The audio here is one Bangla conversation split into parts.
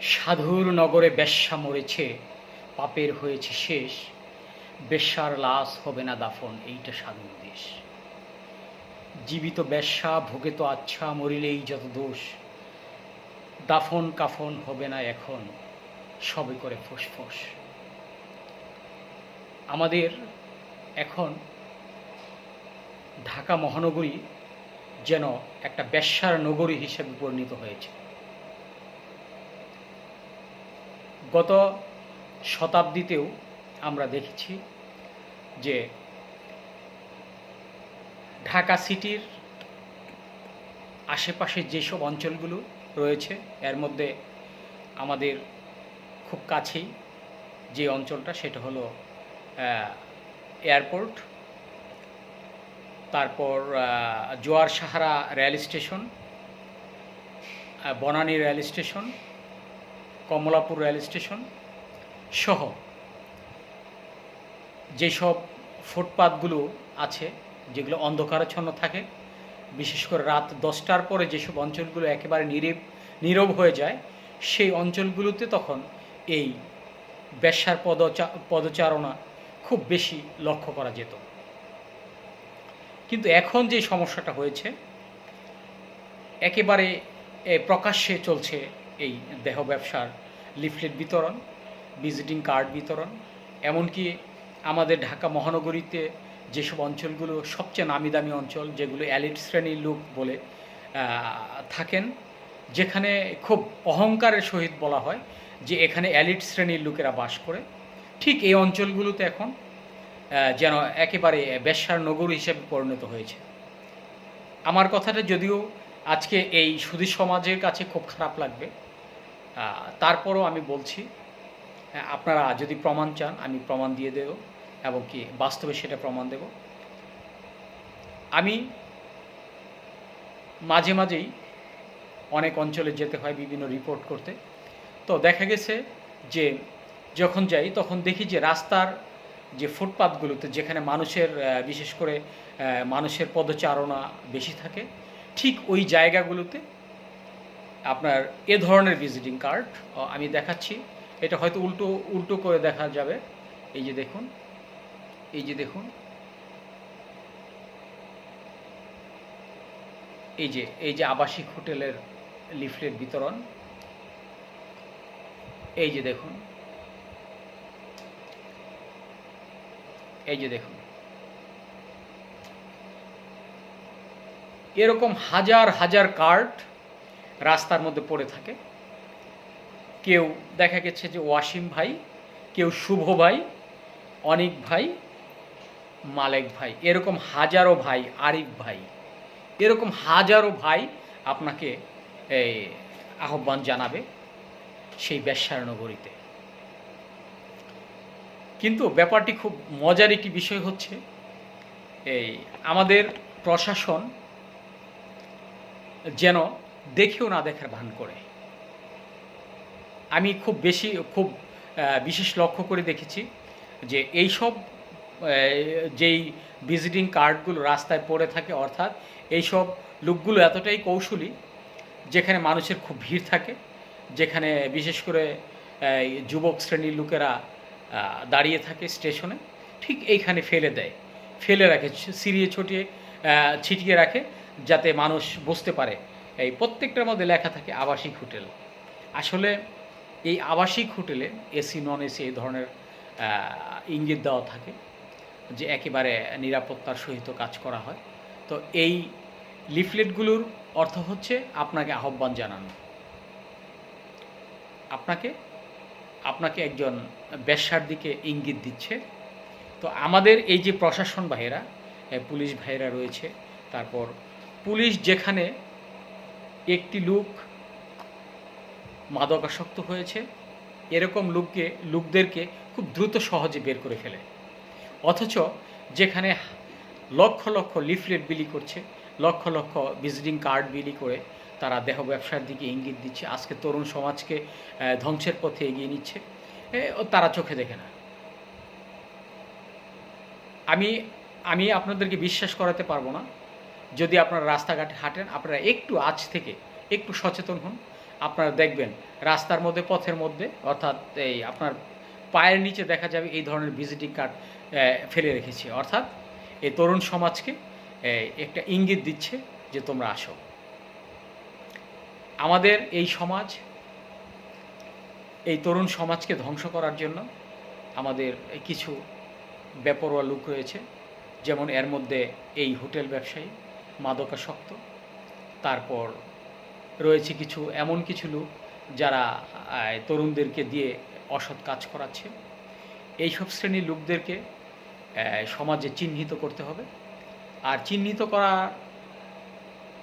সাধুর নগরে বেশ্যা মরেছে, পাপের হয়েছে শেষ, বেশ্যার লাশ হবে না দাফন, এইটা সাধুর দেশ। জীবিত বেশ্যা, ভোগে তো আচ্ছা মরিলেই যত দোষ। দাফন কাফন হবে না এখন, সবে করে ফুসফুস। আমাদের এখন ঢাকা মহানগরী যেন একটা বেশ্যার নগরী হিসেবে পরিণত হয়েছে। গত শতাব্দীতেও আমরা দেখেছি যে ঢাকা সিটির আশেপাশে যেসব অঞ্চলগুলো রয়েছে, এর মধ্যে আমাদের খুব কাছেই যে অঞ্চলটা সেটা হলো এয়ারপোর্ট, তারপর Joar Sahara rail station Banani rail station Kamalapur rail station সহ যেসব ফুটপাতগুলো আছে, যেগুলো অন্ধকারাচ্ছন্ন থাকে, বিশেষ করে রাত দশটার পরে যেসব অঞ্চলগুলো একেবারে নীরব নীরব হয়ে যায়, সেই অঞ্চলগুলোতে তখন এই বেশ্যার পদচা, পদচারণা খুব বেশি লক্ষ্য করা যেত। কিন্তু এখন যে সমস্যাটা হয়েছে, একেবারে প্রকাশ্যে চলছে এই দেহ ব্যবসার লিফলেট বিতরণ ভিজিটিং কার্ড বিতরণ, এমনকি আমাদের ঢাকা মহানগরীতে যেসব অঞ্চলগুলো সবচেয়ে নামি দামি অঞ্চল, যেগুলো অ্যালিট শ্রেণির লোক বলে থাকেন, যেখানে খুব অহংকারের সহিত বলা হয় যে এখানে অ্যালিট শ্রেণির লোকেরা বাস করে। ঠিক এই অঞ্চলগুলোতে এখন যেন একেবারে বেশ্যার নগর হিসেবে পরিণত হয়েছে। আমার কথাটা যদিও আজকে এই সুধী সমাজের কাছে খুব খারাপ লাগবে তারপরও আমি বলছি আহ, আপনারা যদি প্রমাণ চান আমি প্রমাণ দিয়ে দেব এবং কি বাস্তবে সেটা প্রমাণ দেব। আমি মাঝে মাঝেই অনেক অঞ্চলে যেতে হয় বিভিন্ন রিপোর্ট করতে। তো দেখা গেছে যে যখন যাই তখন দেখি যে রাস্তার যে ফুটপাতগুলোতে যেখানে মানুষের বিশেষ করে মানুষের পদচারণা বেশি থাকে ঠিক ওই জায়গাগুলোতে আপনার এ ধরনের ভিজিটিং কার্ড আমি দেখাচ্ছি। এটা হয়তো উল্টো উল্টো করে দেখা যাবে। এই যে দেখুন, এই যে দেখুন। এই যে এই যে আবাসিক হোটেলের লিফলেট বিতরণ। এই যে দেখুন। এই যে দেখুন। এরকম হাজার হাজার কার্ড রাস্তার মধ্যে পড়ে থাকে। কেউ দেখা গেছে যে ওয়াসিম ভাই, কেউ শুভ ভাই, অনিক ভাই, মালেক ভাই, এরকম হাজারো ভাই, আরিফ ভাই, এরকম হাজারো ভাই আপনাকে এই আহ্বান জানাবে সেই ব্যবসার নগরীতে। কিন্তু ব্যাপারটি খুব মজার একটি বিষয় হচ্ছে, এই আমাদের প্রশাসন যেন দেখেও না দেখার ভান করে। আমি খুব বেশি, খুব বিশেষ লক্ষ্য করে দেখেছি যে এইসব যেই ভিজিটিং কার্ডগুলো রাস্তায় পড়ে থাকে, অর্থাৎ এইসব লোকগুলো এতটাই কৌশলী যেখানে মানুষের খুব ভিড় থাকে, যেখানে বিশেষ করে যুবক শ্রেণির লোকেরা দাঁড়িয়ে থাকে স্টেশনে, ঠিক এইখানে ফেলে দেয়। ফেলে রাখে ছিঁড়িয়ে ছটিয়ে ছিটিয়ে রাখে যাতে মানুষ বুঝতে পারে এই প্রত্যেকটার মধ্যে লেখা থাকে আবাসিক হোটেল। আসলে এই আবাসিক হোটেলে এসি, নন এসি এই ধরনের ইঙ্গিত দেওয়া থাকে যে একেবারে নিরাপত্তার সহিত কাজ করা হয়। তো এই লিফলেটগুলোর অর্থ হচ্ছে আপনাকে আহ্বান জানানো। আপনাকে আপনাকে একজন ব্যবসার দিকে ইঙ্গিত দিচ্ছে। তো আমাদের এই যে প্রশাসন ভাইয়েরা পুলিশ ভাইয়েরা রয়েছে, তারপর পুলিশ যেখানে একটি লোক মাদকাসক্ত হয়েছে। এরকম লোককে, লোকদেরকে খুব দ্রুত সহজে বের করে ফেলে। অথচ যেখানে লক্ষ লক্ষ লিফলেট বিলি করছে, লক্ষ লক্ষ ভিজিটিং কার্ড বিলি করে তারা দেহ ব্যবসার দিকে ইঙ্গিত দিচ্ছে। আজকে তরুণ সমাজকে ধ্বংসের পথে এগিয়ে নিচ্ছে। তারা চোখে দেখে না। আমি আমি আপনাদেরকে বিশ্বাস করাতে পারব না। যদি আপনারা রাস্তাঘাটে হাঁটেন, আপনারা একটু আজ থেকে একটু সচেতন হন। আপনারা দেখবেন রাস্তার মধ্যে, পথের মধ্যে, অর্থাৎ এই আপনার পায়ের নিচে দেখা যাবে এই ধরনের ভিজিটিং কার্ড ফেলে রেখেছে। অর্থাৎ এই তরুণ সমাজকে একটা ইঙ্গিত দিচ্ছে যে তোমরা আসো। আমাদের এই সমাজ, এই তরুণ সমাজকে ধ্বংস করার জন্য আমাদের কিছু বেপরোয়া লোক রয়েছে। যেমন এর মধ্যে এই হোটেল ব্যবসায়ী মাদকাসক্ত। তারপর রয়েছে কিছু, এমন কিছু লোক যারা তরুণদেরকে দিয়ে অসৎ কাজ করাচ্ছে। এইসব শ্রেণির লোকদেরকে সমাজে চিহ্নিত করতে হবে। আর চিহ্নিত করার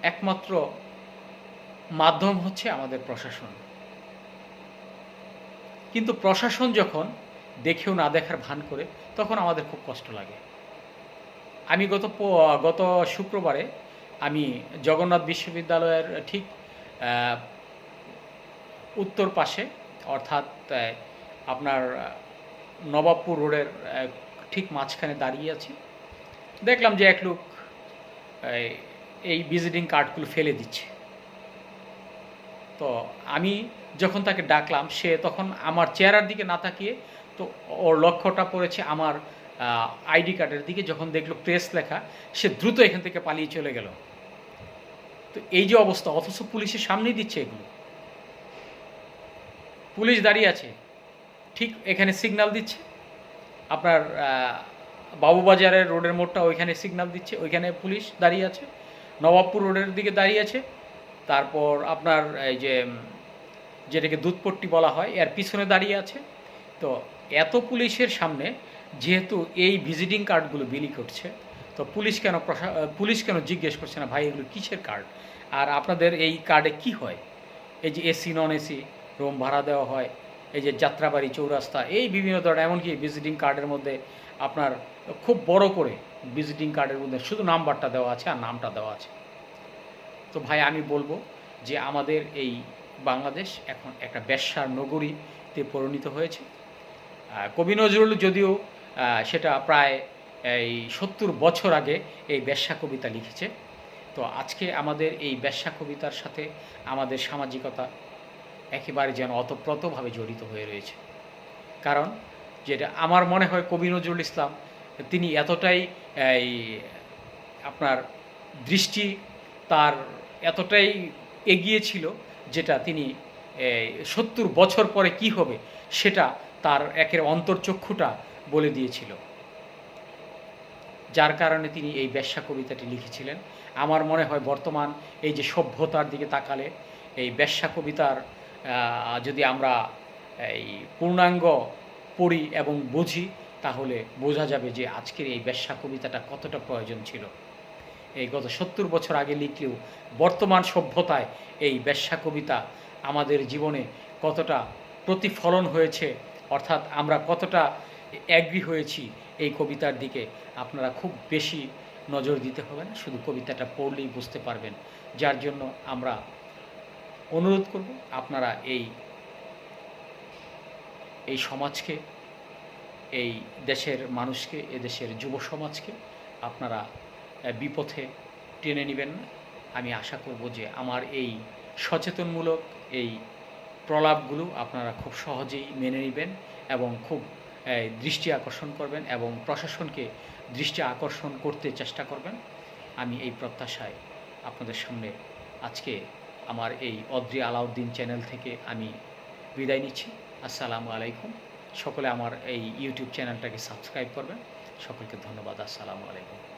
একমাত্র মাধ্যম হচ্ছে আমাদের প্রশাসন। কিন্তু প্রশাসন যখন দেখেও না দেখার ভান করে, তখন আমাদের খুব কষ্ট লাগে। আমি গত গত শুক্রবারে আমি জগন্নাথ বিশ্ববিদ্যালয়ের ঠিক উত্তর পাশে, অর্থাৎ আপনার নবাবপুর রোডের ঠিক মাঝখানে দাঁড়িয়ে আছি। দেখলাম যে এক লোক এই ভিজিটিং কার্ডগুলো ফেলে দিচ্ছে। তো আমি যখন তাকে ডাকলাম, সে তখন আমার চেহারার দিকে না তাকিয়ে, তো ওর লক্ষ্যটা পড়েছে আমার আইডি কার্ডের দিকে যখন দেখল প্রেস লেখা, সে দ্রুত এখান থেকে পালিয়ে চলে গেল। তো এই যে অবস্থা, অথচ পুলিশের সামনেই দিচ্ছে এগুলো। পুলিশ দাঁড়িয়ে আছে। ঠিক এখানে সিগন্যাল দিচ্ছে। আপনার বাবুবাজারের রোডের মোড়টা ওইখানে সিগনাল দিচ্ছে। ওইখানে পুলিশ দাঁড়িয়ে আছে। নবাবপুর রোডের দিকে দাঁড়িয়ে আছে। তারপর আপনার এই যে যেটাকে দুধপট্টি বলা হয়, এর পিছনে দাঁড়িয়ে আছে। তো এত পুলিশের সামনে যেহেতু এই ভিজিটিং কার্ডগুলো বিলি করছে, তো পুলিশ কেন পুলিশ কেন জিজ্ঞেস করছে না, ভাই, এগুলো কিসের কার্ড? আর আপনাদের এই কার্ডে কি হয়? এই যে এসি, নন এসি, রুম ভাড়া দেওয়া হয়, এই যে যাত্রাবাড়ি, চৌরাস্তা, এই বিভিন্ন ধরনের, এমনকি ভিজিটিং কার্ডের মধ্যে আপনার খুব বড় করে ভিজিটিং কার্ডের মধ্যে শুধু নাম্বারটা দেওয়া আছে আর নামটা দেওয়া আছে। তো ভাই, আমি বলব যে আমাদের এই বাংলাদেশ এখন একটা ব্যবসার নগরীতে পরিণত হয়েছে। কবি নজরুল যদিও সেটা প্রায় এই সত্তর বছর আগে এই ব্যবসা কবিতা লিখেছে। তো আজকে আমাদের এই ব্যবসা কবিতার সাথে আমাদের সামাজিকতা একেবারে যেন অতপ্রতভাবে জড়িত হয়ে রয়েছে। কারণ যেটা আমার মনে হয় কবি নজরুল ইসলাম, তিনি এতটাই এই আপনার দৃষ্টি তার এতটাই এগিয়ে ছিল যেটা তিনি সত্তর বছর পরে কি হবে সেটা তার একের অন্তর্চক্ষুটা বলে দিয়েছিল। যার কারণে তিনি এই ব্যবসা কবিতাটি লিখেছিলেন। আমার মনে হয় বর্তমান এই যে সভ্যতার দিকে তাকালে, এই ব্যবসা কবিতার যদি আমরা এই পূর্ণাঙ্গ পড়ি এবং বুঝি, তাহলে বোঝা যাবে যে আজকের এই ব্যবসা কবিতাটা কতটা প্রয়োজন ছিল। এই গত সত্তর বছর আগে লিখলেও বর্তমান সভ্যতায় এই ব্যবসা কবিতা আমাদের জীবনে কতটা প্রতিফলন হয়েছে, অর্থাৎ আমরা কতটা অ্যাগ্রি হয়েছি এই কবিতার দিকে। আপনারা খুব বেশি নজর দিতে হবে না, শুধু কবিতাটা পড়লেই বুঝতে পারবেন। যার জন্য আমরা অনুরোধ করব, আপনারা এই এই সমাজকে, এই দেশের মানুষকে, এদেশের যুব সমাজকে আপনারা বিপথে টেনে নেবেন না। আমি আশা করব যে আমার এই সচেতনমূলক এই প্রলাপগুলো আপনারা খুব সহজেই মেনে নেবেন এবং খুব দৃষ্টি আকর্ষণ করবেন এবং প্রশাসনকে দৃষ্টি আকর্ষণ করতে চেষ্টা করবেন। আমি এই প্রত্যাশায় আপনাদের সামনে আজকে আমার এই অদ্রি আলাউদ্দিন চ্যানেল থেকে আমি বিদায় নিচ্ছি। আসসালামু আলাইকুম। সকলে আমার এই ইউটিউব চ্যানেলটাকে সাবস্ক্রাইব করবেন। সকলকে ধন্যবাদ। আসসালামু আলাইকুম।